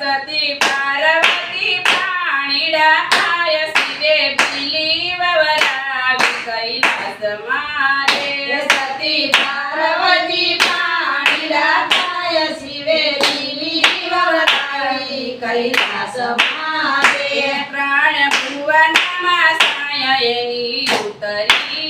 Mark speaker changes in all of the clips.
Speaker 1: સતી પાર્વતી પાણીડા આય શિવે પીલી વવરાવી કૈલાસ મારે.
Speaker 2: સતી પાર્વતી પાણીડા આય શિવે પીલી વવરાવી કૈલાસ મારે.
Speaker 1: પ્રાણ સાય એની ઉતરી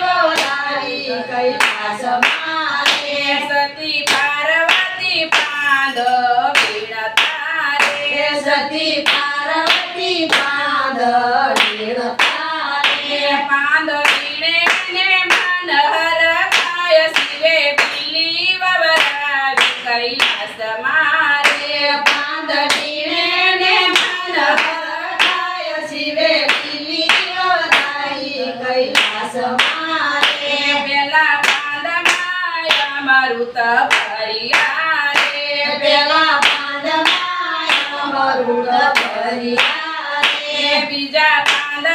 Speaker 1: રે પાર્વતી પાદ
Speaker 2: તારે
Speaker 1: પાંદ પીડે ને મનહર ખાય. શિવે પીલી વવરાવી કૈલાસ મારે
Speaker 2: પાંદડીને ને મનહરાય શિવે લીલી વરાઈ કૈલાસ મારે
Speaker 1: પેલા પાંદમાં અમૃત ભર્યા રે
Speaker 2: પેલા અમૃત ભર્યા
Speaker 1: બીજા પાંદ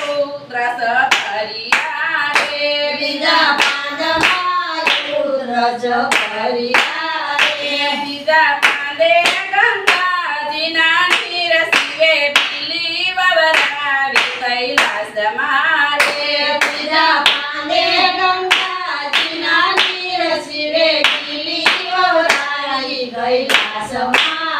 Speaker 1: રુદ્રસ ભર્યા રે
Speaker 2: બીજા પાંદમાં રુદ્રજ ભર્યા રે
Speaker 1: બીજા પાંદે ગંગાજીના નીર શિવે પીલી વવરાવી કૈલાસ મારે
Speaker 2: ત્રીજા પાંદે ગંગાજીના નીર શિવે લીલી વરાઈ કૈલાસ મારે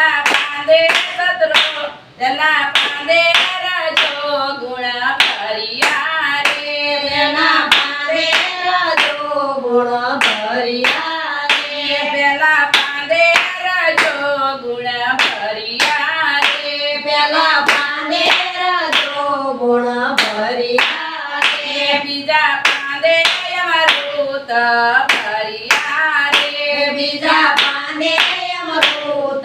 Speaker 1: પેલા પાંદે સતરો પેલા પાંદે રજો ગુણ ભર્યા રે.
Speaker 2: તેના પારે રાજો ગુણ ભર્યા રે.
Speaker 1: પેલા પાંદે રજો ગુણ ભર્યા રે.
Speaker 2: પેલા પાને રાજો ગુણ ભર્યા રે.
Speaker 1: બીજા પાંદે અમૃત ભર્યા રે
Speaker 2: બીજા પાને અમૃત ભર્યા રે
Speaker 1: ત્રીજા પાંદે તત્વ ગુણમય શિવે લીવરાવી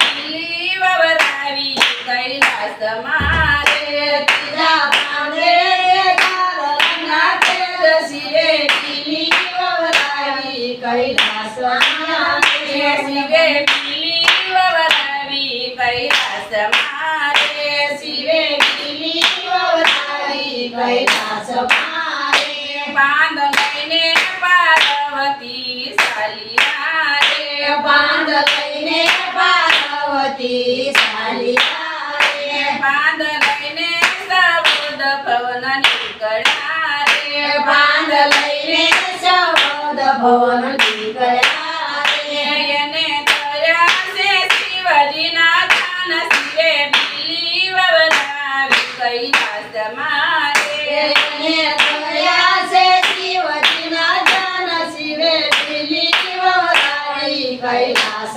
Speaker 1: બિલી વવરાવી કૈલાસ મારે
Speaker 2: ત્રીજા પાને તારકના તેજસ્વીએ પીલી વવરાવી કૈલાસ મારે.
Speaker 1: શિવે બિલી વવરાવી કૈલાસ મારે,
Speaker 2: શિવે પીલી વવરાવી મારે.
Speaker 1: પાંદ લઈને પાર્વતી સાલિયા રે
Speaker 2: બાંધ લઈને ચાલ્યા રે
Speaker 1: પાંદ લઈને સબુદ ભવન નીકળ્યા રે
Speaker 2: લઈને સૌદ ભવન નીકળ્યા રે
Speaker 1: એને કર્યા છે શિવજીના ધન શિવે બિલી વવરાવી કૈલાસ મારે
Speaker 2: શિવજીના જન શિવે પીલી વવરાઈ કૈલાસ